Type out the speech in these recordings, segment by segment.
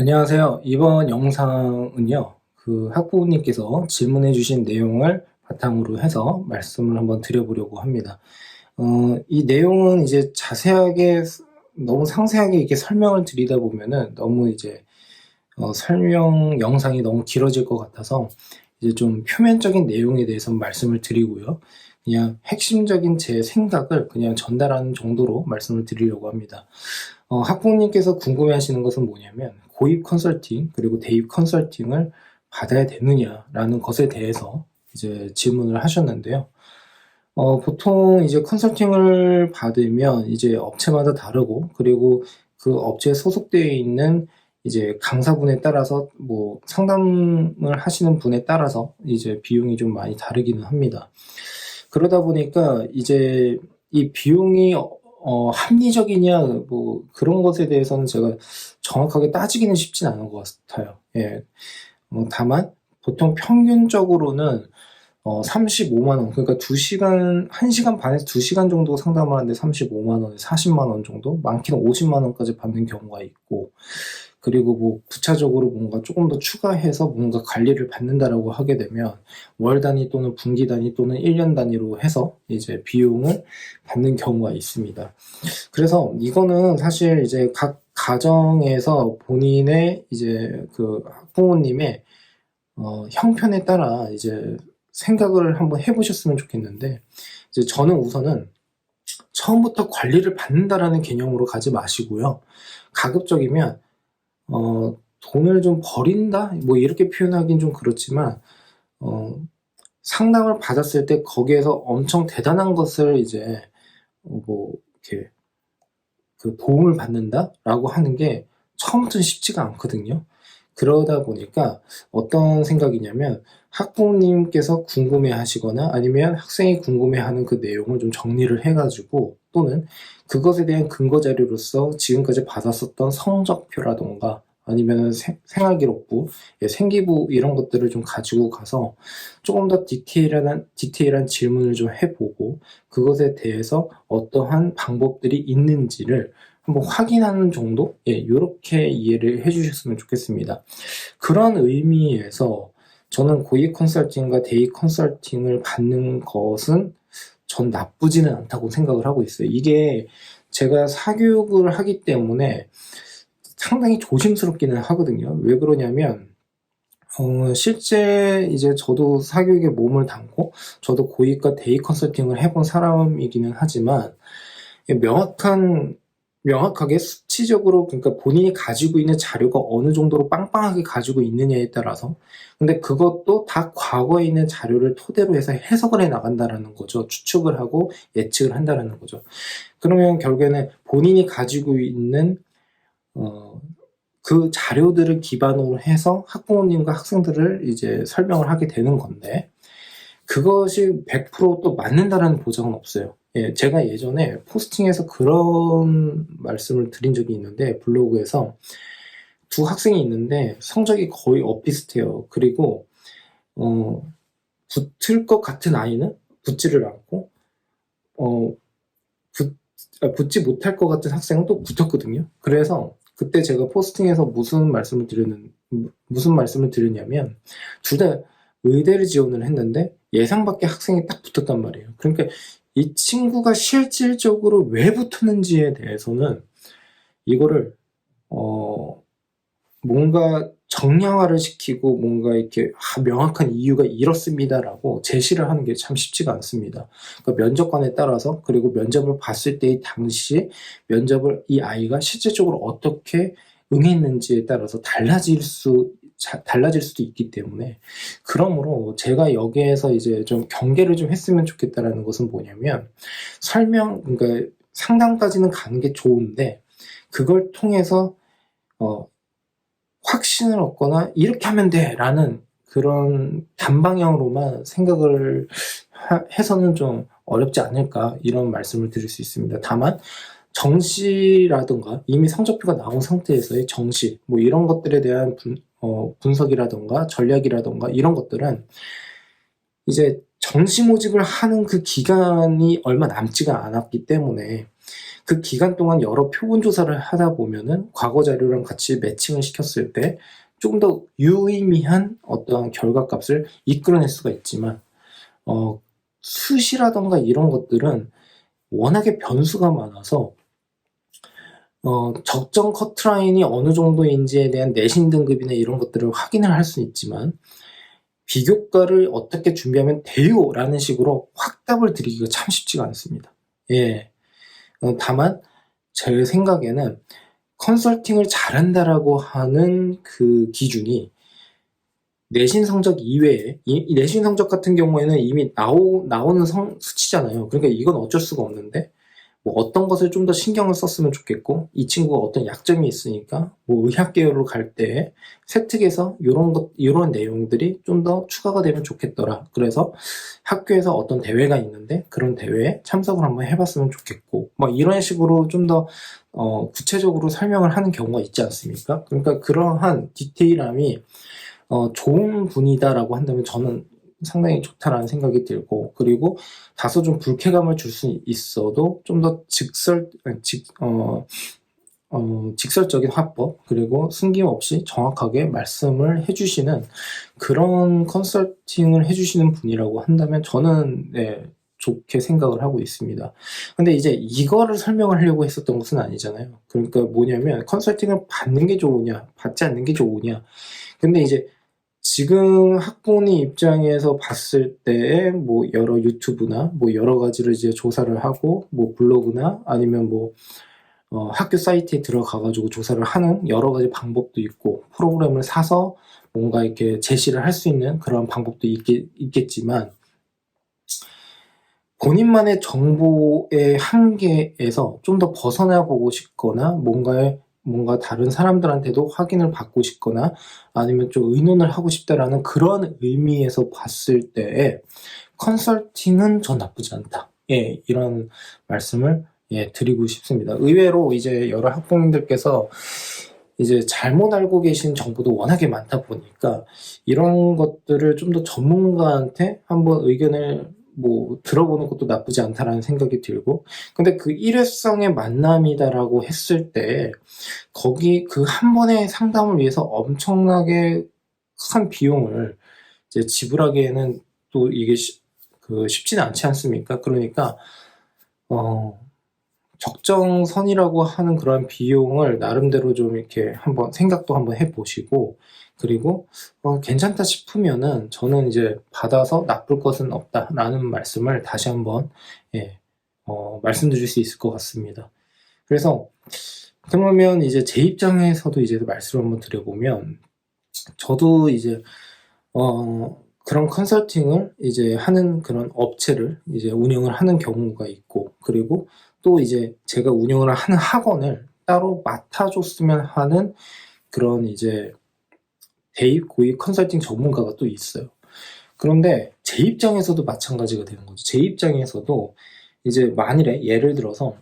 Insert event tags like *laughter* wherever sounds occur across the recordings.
안녕하세요. 이번 영상은요, 그 학부모님께서 질문해 주신 내용을 바탕으로 해서 말씀을 한번 드려보려고 합니다. 어, 이 내용은 이제 자세하게, 너무 상세하게 이렇게 설명을 드리다 보면은 너무 이제, 어, 설명 영상이 너무 길어질 것 같아서 이제 좀 표면적인 내용에 대해서 말씀을 드리고요. 그냥 핵심적인 제 생각을 그냥 전달하는 정도로 말씀을 드리려고 합니다. 어, 학부모님께서 궁금해 하시는 것은 뭐냐면, 고입 컨설팅, 그리고 대입 컨설팅을 받아야 되느냐라는 것에 대해서 이제 질문을 하셨는데요. 어, 보통 이제 컨설팅을 받으면 이제 업체마다 다르고, 그리고 그 업체에 소속되어 있는 이제 강사분에 따라서 뭐 상담을 하시는 분에 따라서 이제 비용이 좀 많이 다르기는 합니다. 그러다 보니까 이제 이 비용이 어, 합리적이냐 뭐 그런 것에 대해서는 제가 정확하게 따지기는 쉽진 않은 것 같아요. 예. 뭐 다만 보통 평균적으로는 어, 35만 원, 그러니까 2시간, 1시간 반에서 2시간 정도 상담을 하는데 35만 원에 40만 원 정도, 많게는 50만 원까지 받는 경우가 있고, 그리고 뭐 부차적으로 뭔가 조금 더 추가해서 뭔가 관리를 받는다라고 하게 되면 월 단위 또는 분기 단위 또는 1년 단위로 해서 이제 비용을 받는 경우가 있습니다. 그래서 이거는 사실 이제 각 가정에서 본인의 이제 그 부모님의 어, 형편에 따라 이제 생각을 한번 해보셨으면 좋겠는데 이제 저는 우선은 처음부터 관리를 받는다라는 개념으로 가지 마시고요. 가급적이면 어, 돈을 좀 버린다? 뭐 이렇게 표현하긴 좀 그렇지만, 어, 상담을 받았을 때 거기에서 엄청 대단한 것을 이제, 어, 뭐, 이렇게, 그 도움을 받는다라고 하는 게 처음부터는 쉽지가 않거든요. 그러다 보니까 어떤 생각이냐면 학부모님께서 궁금해 하시거나 아니면 학생이 궁금해 하는 그 내용을 좀 정리를 해가지고 또는 그것에 대한 근거 자료로서 지금까지 받았었던 성적표라던가 아니면 생활기록부, 예, 생기부 이런 것들을 좀 가지고 가서 조금 더 디테일한 디테일한 질문을 좀 해보고 그것에 대해서 어떠한 방법들이 있는지를 한번 확인하는 정도, 예, 이렇게 이해를 해주셨으면 좋겠습니다. 그런 의미에서 저는 고위 컨설팅과 데이 컨설팅을 받는 것은 전 나쁘지는 않다고 생각을 하고 있어요. 이게 제가 사교육을 하기 때문에 상당히 조심스럽기는 하거든요. 왜 그러냐면, 어, 실제 이제 저도 사교육에 몸을 담고, 저도 고위과 데이 컨설팅을 해본 사람이기는 하지만, 명확한, 명확하게 수치적으로, 그러니까 본인이 가지고 있는 자료가 어느 정도로 빵빵하게 가지고 있느냐에 따라서, 근데 그것도 다 과거에 있는 자료를 토대로 해서 해석을 해 나간다라는 거죠. 추측을 하고 예측을 한다라는 거죠. 그러면 결국에는 본인이 가지고 있는 어, 그 자료들을 기반으로 해서 학부모님과 학생들을 이제 설명을 하게 되는 건데, 그것이 100%또 맞는다라는 보장은 없어요. 예, 제가 예전에 포스팅에서 그런 말씀을 드린 적이 있는데, 블로그에서 두 학생이 있는데 성적이 거의 엇비슷해요. 그리고, 어, 붙을 것 같은 아이는 붙지를 않고, 어, 붙, 아, 붙지 못할 것 같은 학생은 또 붙었거든요. 그래서 그때 제가 포스팅에서 무슨 말씀을 드렸는 무슨 말씀을 드렸냐면 둘 다 의대를 지원을 했는데 예상 밖의 학생이 딱 붙었단 말이에요. 그러니까 이 친구가 실질적으로 왜 붙었는지에 대해서는 이거를 어 뭔가 정량화를 시키고 뭔가 이렇게 아, 명확한 이유가 이렇습니다라고 제시를 하는 게 참 쉽지가 않습니다. 그러니까 면접관에 따라서 그리고 면접을 봤을 때의 당시 면접을 이 아이가 실질적으로 어떻게 응했는지에 따라서 달라질 수 자, 달라질 수도 있기 때문에 그러므로 제가 여기에서 이제 좀 경계를 좀 했으면 좋겠다라는 것은 뭐냐면 설명 그러니까 상담까지는 가는 게 좋은데 그걸 통해서 어 확신을 얻거나 이렇게 하면 돼 라는 그런 단방향으로만 생각을 하, 해서는 좀 어렵지 않을까 이런 말씀을 드릴 수 있습니다. 다만 정시라든가 이미 성적표가 나온 상태에서의 정시 뭐 이런 것들에 대한 분, 어, 분석이라든가 전략이라든가 이런 것들은 이제 정시 모집을 하는 그 기간이 얼마 남지가 않았기 때문에 그 기간 동안 여러 표본 조사를 하다 보면은 과거 자료랑 같이 매칭을 시켰을 때좀더 유의미한 어떠한 결과 값을 이끌어낼 수가 있지만 어, 수시라던가 이런 것들은 워낙에 변수가 많아서 어, 적정 커트라인이 어느 정도인지에 대한 내신 등급이나 이런 것들을 확인을 할 수 있지만 비교과를 어떻게 준비하면 돼요라는 식으로 확답을 드리기가 참 쉽지가 않습니다. 예. 어, 다만 제 생각에는 컨설팅을 잘한다라고 하는 그 기준이 내신 성적 이외에 이, 이 내신 성적 같은 경우에는 이미 나오, 나오는 성, 수치잖아요. 그러니까 이건 어쩔 수가 없는데 뭐 어떤 것을 좀 더 신경을 썼으면 좋겠고 이 친구가 어떤 약점이 있으니까 뭐 의학 계열로 갈 때 세특에서 이런 것 이런 내용들이 좀 더 추가가 되면 좋겠더라. 그래서 학교에서 어떤 대회가 있는데 그런 대회에 참석을 한번 해봤으면 좋겠고 뭐 이런 식으로 좀더 어, 구체적으로 설명을 하는 경우가 있지 않습니까? 그러니까 그러한 디테일함이 어, 좋은 분이다라고 한다면 저는 상당히 좋다라는 생각이 들고 그리고 다소 좀 불쾌감을 줄 수 있어도 좀 더 직설 직, 어, 어, 직설적인 화법 그리고 숨김없이 정확하게 말씀을 해주시는 그런 컨설팅을 해주시는 분이라고 한다면 저는 네, 좋게 생각을 하고 있습니다. 근데 이제 이거를 설명을 하려고 했었던 것은 아니잖아요. 그러니까 뭐냐면 컨설팅을 받는 게 좋으냐, 받지 않는 게 좋으냐. 근데 이제 지금 학부모님 입장에서 봤을 때뭐 여러 유튜브나 뭐 여러 가지를 이제 조사를 하고 뭐 블로그나 아니면 뭐 어, 학교 사이트에 들어가가지고 조사를 하는 여러 가지 방법도 있고 프로그램을 사서 뭔가 이렇게 제시를 할 수 있는 그런 방법도 있겠, 있겠지만 본인만의 정보의 한계에서 좀 더 벗어나 보고 싶거나 뭔가에 뭔가 다른 사람들한테도 확인을 받고 싶거나 아니면 좀 의논을 하고 싶다라는 그런 의미에서 봤을 때 컨설팅은 전 나쁘지 않다. 예, 이런 말씀을 예, 드리고 싶습니다. 의외로 이제 여러 학부모님들께서 이제 잘못 알고 계신 정보도 워낙에 많다 보니까 이런 것들을 좀 더 전문가한테 한번 의견을 뭐 들어보는 것도 나쁘지 않다라는 생각이 들고 근데 그 일회성의 만남이다라고 했을 때 거기 그 한 번의 상담을 위해서 엄청나게 큰 비용을 이제 지불하기에는 또 이게 시, 그 쉽지는 않지 않습니까? 그러니까 어 적정선이라고 하는 그런 비용을 나름대로 좀 이렇게 한번 생각도 한번 해보시고 그리고 어, 괜찮다 싶으면은 저는 이제 받아서 나쁠 것은 없다라는 말씀을 다시 한번 예, 어, 말씀드릴 수 있을 것 같습니다. 그래서 그러면 이제 제 입장에서도 이제 말씀을 한번 드려보면 저도 이제 어, 그런 컨설팅을 이제 하는 그런 업체를 이제 운영을 하는 경우가 있고 그리고 또 이제 제가 운영을 하는 학원을 따로 맡아줬으면 하는 그런 이제 대입, 고입 컨설팅 전문가가 또 있어요. 그런데 제 입장에서도 마찬가지가 되는 거죠. 제 입장에서도 이제 만일에 예를 들어서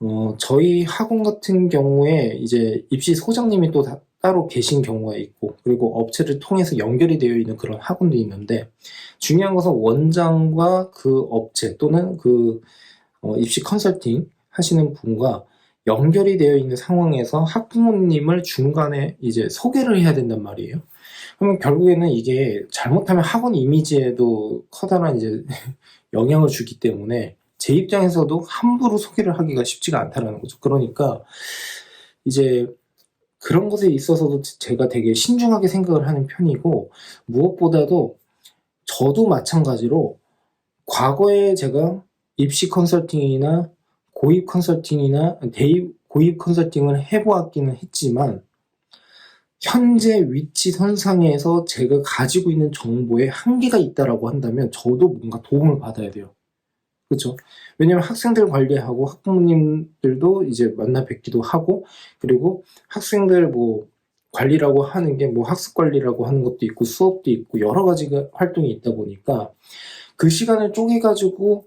어, 저희 학원 같은 경우에 이제 입시 소장님이 또 다, 따로 계신 경우가 있고 그리고 업체를 통해서 연결이 되어 있는 그런 학원도 있는데 중요한 것은 원장과 그 업체 또는 그 어, 입시 컨설팅 하시는 분과 연결이 되어 있는 상황에서 학부모님을 중간에 이제 소개를 해야 된단 말이에요. 그러면 결국에는 이게 잘못하면 학원 이미지에도 커다란 이제 *laughs* 영향을 주기 때문에 제 입장에서도 함부로 소개를 하기가 쉽지가 않다라는 거죠. 그러니까 이제 그런 것에 있어서도 제가 되게 신중하게 생각을 하는 편이고 무엇보다도 저도 마찬가지로 과거에 제가 입시 컨설팅이나 고입 컨설팅이나 대입 고입 컨설팅을 해보았기는 했지만 현재 위치 선상에서 제가 가지고 있는 정보에 한계가 있다라고 한다면 저도 뭔가 도움을 받아야 돼요. 그렇죠? 왜냐면 학생들 관리하고 학부모님들도 이제 만나 뵙기도 하고 그리고 학생들 뭐 관리라고 하는 게 뭐 학습 관리라고 하는 것도 있고 수업도 있고 여러 가지 활동이 있다 보니까 그 시간을 쪼개 가지고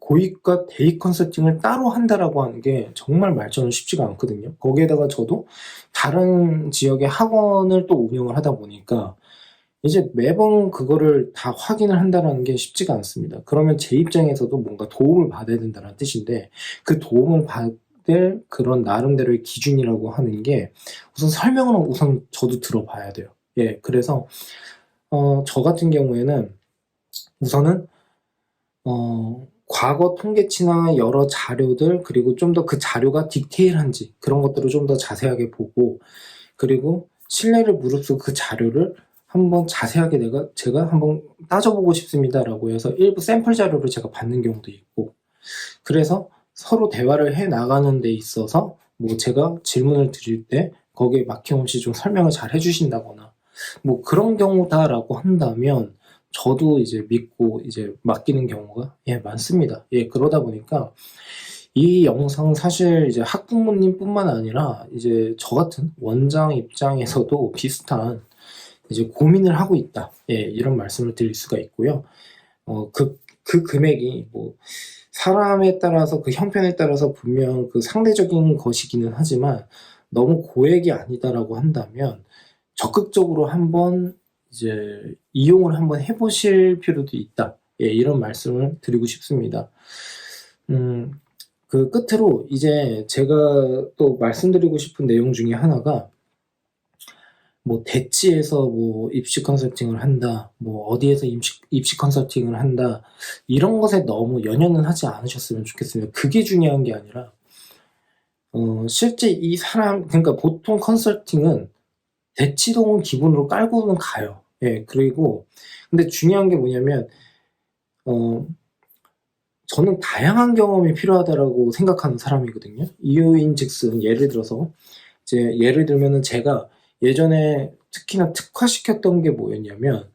고익과 대입 컨설팅을 따로 한다라고 하는 게 정말 말처럼 쉽지가 않거든요. 거기에다가 저도 다른 지역의 학원을 또 운영을 하다 보니까 이제 매번 그거를 다 확인을 한다는 게 쉽지가 않습니다. 그러면 제 입장에서도 뭔가 도움을 받아야 된다는 뜻인데 그 도움을 받을 그런 나름대로의 기준이라고 하는 게 우선 설명은 우선 저도 들어봐야 돼요. 예, 그래서 어, 저 같은 경우에는 우선은 어, 과거 통계치나 여러 자료들 그리고 좀 더 그 자료가 디테일한지 그런 것들을 좀 더 자세하게 보고 그리고 신뢰를 무릅쓰고 그 자료를 한번 자세하게 내가 제가 한번 따져보고 싶습니다라고 해서 일부 샘플 자료를 제가 받는 경우도 있고 그래서 서로 대화를 해 나가는 데 있어서 뭐 제가 질문을 드릴 때 거기에 막힘없이 좀 설명을 잘 해주신다거나 뭐 그런 경우다라고 한다면 저도 이제 믿고 이제 맡기는 경우가 예 많습니다. 예 그러다 보니까 이 영상 사실 이제 학부모님뿐만 아니라 이제 저 같은 원장 입장에서도 비슷한 이제 고민을 하고 있다. 예 이런 말씀을 드릴 수가 있고요. 어그 그 금액이 뭐 사람에 따라서 그 형편에 따라서 분명 그 상대적인 것이기는 하지만 너무 고액이 아니다라고 한다면 적극적으로 한번 이제 이용을 한번 해보실 필요도 있다. 예, 이런 말씀을 드리고 싶습니다. 음, 그 끝으로 이제 제가 또 말씀드리고 싶은 내용 중에 하나가 뭐 대치에서 뭐 입시 컨설팅을 한다, 뭐 어디에서 입시, 입시 컨설팅을 한다 이런 것에 너무 연연은 하지 않으셨으면 좋겠습니다. 그게 중요한 게 아니라 어, 실제 이 사람 그러니까 보통 컨설팅은 대치동은 기본으로 깔고는 가요. 예, 그리고 근데 중요한 게 뭐냐면 어 저는 다양한 경험이 필요하다라고 생각하는 사람이거든요. 이유인 즉슨 예를 들어서 이제 예를 들면은 제가 예전에 특히나 특화시켰던 게 뭐였냐면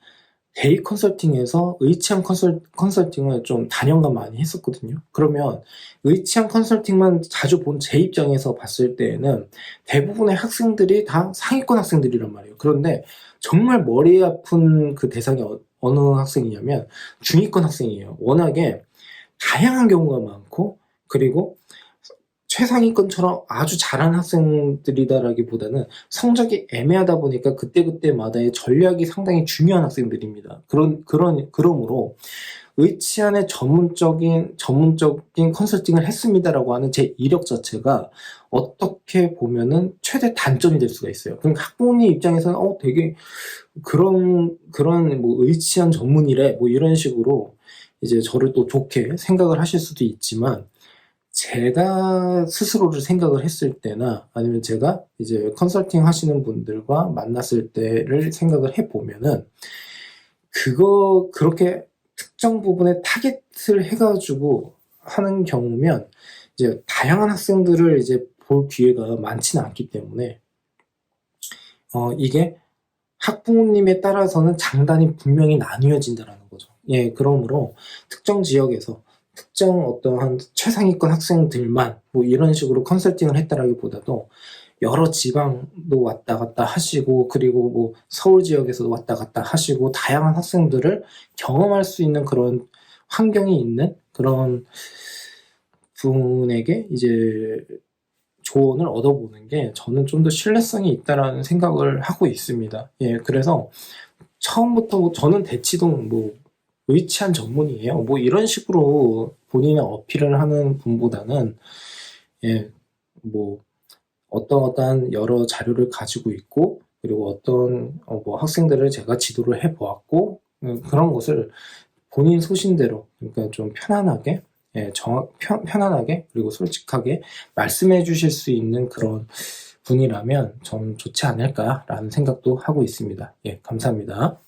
데이 컨설팅에서 의치한 컨설, 컨설팅을 좀 단연간 많이 했었거든요. 그러면 의치한 컨설팅만 자주 본 제 입장에서 봤을 때에는 대부분의 학생들이 다 상위권 학생들이란 말이에요. 그런데 정말 머리 아픈 그 대상이 어, 어느 학생이냐면 중위권 학생이에요. 워낙에 다양한 경우가 많고 그리고 최상위권처럼 아주 잘하는 학생들이다라기보다는 성적이 애매하다 보니까 그때그때마다의 전략이 상당히 중요한 학생들입니다. 그런, 그런, 그러므로 의치안의 전문적인, 전문적인 컨설팅을 했습니다라고 하는 제 이력 자체가 어떻게 보면은 최대 단점이 될 수가 있어요. 그럼 학부모님 입장에서는 어, 되게 그런, 그런 뭐 의치안 전문이래. 뭐 이런 식으로 이제 저를 또 좋게 생각을 하실 수도 있지만 제가 스스로를 생각을 했을 때나 아니면 제가 이제 컨설팅 하시는 분들과 만났을 때를 생각을 해 보면은 그거 그렇게 특정 부분에 타겟을 해가지고 하는 경우면 이제 다양한 학생들을 이제 볼 기회가 많지는 않기 때문에 어 이게 학부모님에 따라서는 장단이 분명히 나뉘어진다라는 거죠. 예, 그러므로 특정 지역에서 특정 어떠한 최상위권 학생들만 뭐 이런 식으로 컨설팅을 했다라기보다도 여러 지방도 왔다 갔다 하시고 그리고 뭐 서울 지역에서도 왔다 갔다 하시고 다양한 학생들을 경험할 수 있는 그런 환경이 있는 그런 분에게 이제 조언을 얻어보는 게 저는 좀 더 신뢰성이 있다라는 생각을 하고 있습니다. 예, 그래서 처음부터 저는 대치동 뭐 의치한 전문이에요. 뭐 이런 식으로 본인의 어필을 하는 분보다는 예, 뭐 어떤 어떠한 여러 자료를 가지고 있고 그리고 어떤 어, 뭐 학생들을 제가 지도를 해 보았고 음, 그런 것을 본인 소신대로 그러니까 좀 편안하게 예, 정 편, 편안하게 그리고 솔직하게 말씀해 주실 수 있는 그런 분이라면 좀 좋지 않을까라는 생각도 하고 있습니다. 예, 감사합니다.